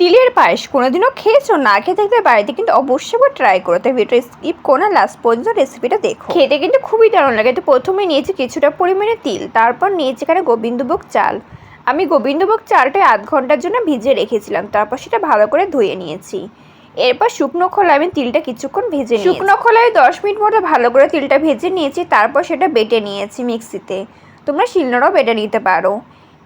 তিলের পায়েস কোনোদিনও খেয়েছো? না খেয়ে থাকলে বাড়িতে কিন্তু অবশ্যই একবার ট্রাই করো। তাই ভিডিওটা স্কিপ করো লাস্ট পর্যন্ত রেসিপিটা দেখো। খেতে কিন্তু খুবই দারুণ লাগে। তো প্রথমে নিয়েছি কিছুটা পরিমাণে তিল, তারপর নিয়েছি এখানে গোবিন্দভোগ চাল। আমি গোবিন্দভোগ চালটা আধ ঘণ্টার জন্য ভিজে রেখেছিলাম, তারপর সেটা ভালো করে ধুয়ে নিয়েছি। এরপর শুকনো খোলায় আমি তিলটা কিছুক্ষণ ভেজে শুকনো খোলায় দশ মিনিট মতো ভালো করে তিলটা ভেজে নিয়েছি, তারপর সেটা বেটে নিয়েছি মিক্সিতে। তোমরা শিলনোড়াও বেটে নিতে পারো।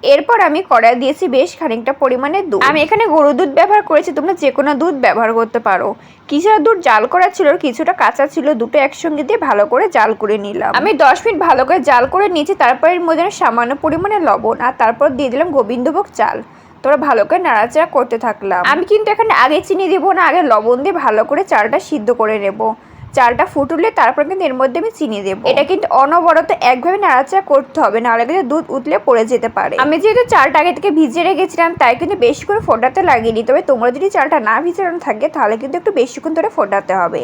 এরপর আমি কড়াই দিয়েছি বেশ খানিকটা পরিমাণে দুধ। আমি এখানে গরু দুধ ব্যবহার করেছি, তোমরা যে কোনো দুধ ব্যবহার করতে পারো। কিছুটা দুধ জাল করা ছিল, কিছুটা কাঁচা ছিল, দুটো একসঙ্গে দিয়ে ভালো করে জাল করে নিলাম। আমি দশ মিনিট ভালো করে জাল করে নিয়েছি, তারপর এর মধ্যে সামান্য পরিমাণে লবণ আর তারপর দিয়ে দিলাম গোবিন্দভোগ চাল। তোরা ভালো করে নাড়াচাড়া করতে থাকলাম। আমি কিন্তু এখানে আগে চিনি দেবো না, আগে লবণ দিয়ে ভালো করে চালটা সিদ্ধ করে নেব। চালটা ফুটুলে তারপর কিন্তু এর মধ্যে আমি চিনি দেবো। এটা কিন্তু অনবরত একভাবে নাড়াচাড়া করতে হবে, নাহলে কিন্তু দুধ উতলে পড়ে যেতে পারে। আমি যেহেতু চালটা আগে থেকে ভিজিয়ে রেখেছিলাম, তাই কিন্তু বেশি করে ফোটাতে লাগিনি। তবে তোমরা যদি চালটা না ভিজানো থাকে, তাহলে কিন্তু একটু বেশিক্ষণ ধরে ফোটাতে হবে।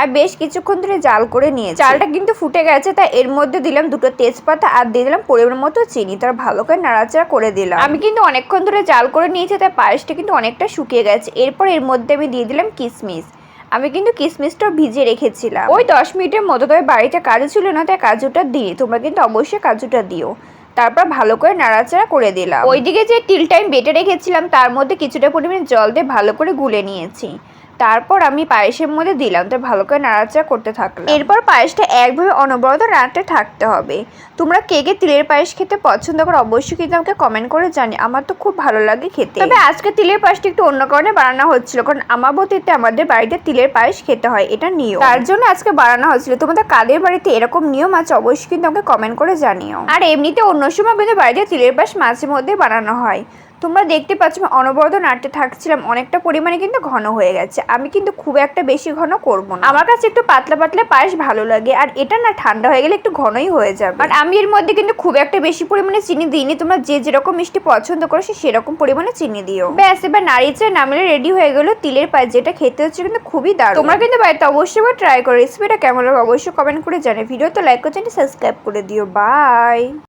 আর বেশ কিছুক্ষণ ধরে জাল করে নিয়ে চালটা কিন্তু ফুটে গেছে, তাই এর মধ্যে দিলাম দুটো তেজপাতা আর দিয়ে দিলাম পরিমাণ মতো চিনি। তার ভালো করে নাড়াচাড়া করে দিলাম। আমি কিন্তু অনেকক্ষণ ধরে জাল করে নিয়েছি, তাই পায়েসটা কিন্তু অনেকটা শুকিয়ে গেছে। এরপর এর মধ্যে আমি দিয়ে দিলাম কিশমিশ আমি কিন্তু কিসমিসটা ভিজে রেখেছিলাম। ওই দশ মিনিটের মতো তবে বাড়িতে কাজু ছিল না, তাই কাজুটা দিই তোমরা কিন্তু অবশ্যই কাজুটা দিও। তারপর ভালো করে নাড়াচাড়া করে দিলাম। ওইদিকে যে তিলটা আমি বেটে রেখেছিলাম, তার মধ্যে কিছুটা পরিমাণে জল দিয়ে ভালো করে গুলে নিয়েছি। তারপর আমি পায়েসের মধ্যে দিলাম তো ভালো করে নাড়াচাড়া করতে থাকলাম। এরপর পায়েসটা একভাবে অনবরত রাঁধতে থাকতে হবে। তোমরা কে কে তিলের পায়েস খেতে পছন্দ করো অবশ্যই কিন্তু আমাকে কমেন্ট করে জানি আমার তো খুব ভালো লাগে খেতে। তবে আজকে তিলের পায়েসটা একটু অন্য কারণে বানানো হচ্ছিল, কারণ আমার আমাবতীতে আমাদের বাড়িতে তিলের পায়েস খেতে হয়, এটা নিয়ম। তার জন্য আজকে বানানো হচ্ছিল। তোমাদের কাদের বাড়িতে এরকম নিয়ম আছে অবশ্যই কিন্তু আমাকে কমেন্ট করে জানিও। আর এমনিতে অন্য সময় কিন্তু বাড়িতে তিলের পায়েস মাঝে মধ্যে বানানো হয়। তোমরা দেখতে পাচ্ছ আমি অনবরত নাড়তে থাকছিলাম। অনেকটা পরিমাণে কিন্তু ঘন হয়ে গেছে। আমি কিন্তু খুব একটা বেশি ঘন করব না। আমার কাছে একটু পাতলা পাতলা পায়েস ভালো লাগে, আর এটা না ঠান্ডা হয়ে গেলে একটু ঘনই হয়ে যাবে। আর আমি এর মধ্যে কিন্তু খুব একটা বেশি পরিমাণে চিনি দিইনি। তোমরা যে যেরকম মিষ্টি পছন্দ করো, সে সেরকম পরিমাণে চিনি দিও। ব্যাস, এবার নাড়িয়ে নামলে রেডি হয়ে গেলো তিলের পায়েস, যেটা খেতে হচ্ছে কিন্তু খুবই দারুণ। তোমরা কিন্তু বাড়িতে অবশ্যই এবার ট্রাই করো। রেসিপিটা কেমন লাগে অবশ্যই কমেন্ট করে জানে ভিডিও তো লাইক করে সাবস্ক্রাইব করে দিও। বাই